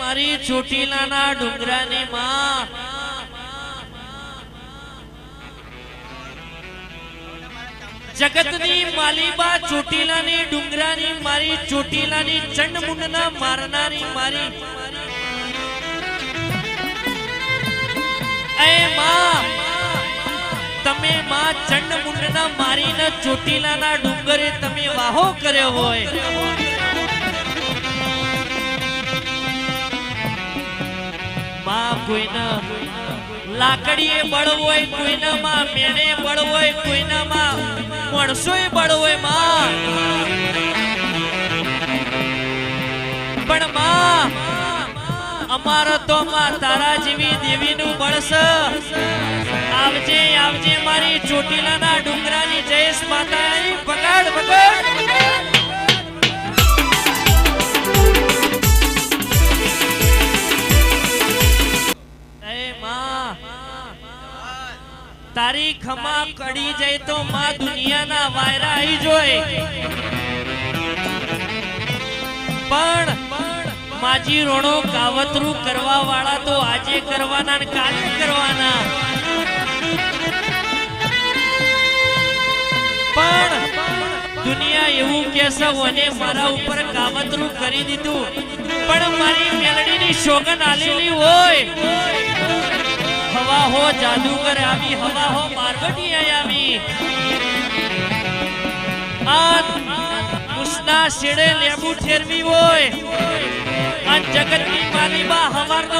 મારી ચોટીલાના ડુંગરાની માં. જગતની માલીબા ચોટીલાની ડુંગરાની મારી, ચોટીલાની ચંડમુંડના મારનારી મારી. એ માં, તમે માં ચંડમુંડના મારીના ચોટીલાના ડુંગરે તમે વાહો કર્યો હોય. કોઈના લાકડીએ બળ હોય, કોઈનામાં મેણે બળ હોય, કોઈનામાં માણસોય બળ હોય, માં. પણ માં, અમારો તો માં તારા જેવી દેવીનું બળ છે. આવજે આવજે મારી ચોટીલાના તારી ખમા કડી જાય તો માં દુનિયાના વાયરા આવી જોય. પણ માજી રોણો કાવતરું કરવા વાળા તો આજે કરવાના ને કાલે કરવાના. પણ દુનિયા એવું કહેશે અને મારા ઉપર કાવતરું કરી દીધું. પણ મારી મેલડીની શોગન આલેલી હોય. હવા હો જાદુગર આવી હવા હો પાર્વતી આવી. આ ઉસના શેડે લેબુ ઠેરવી હોય. આ જગતની માલીમાં હવારનો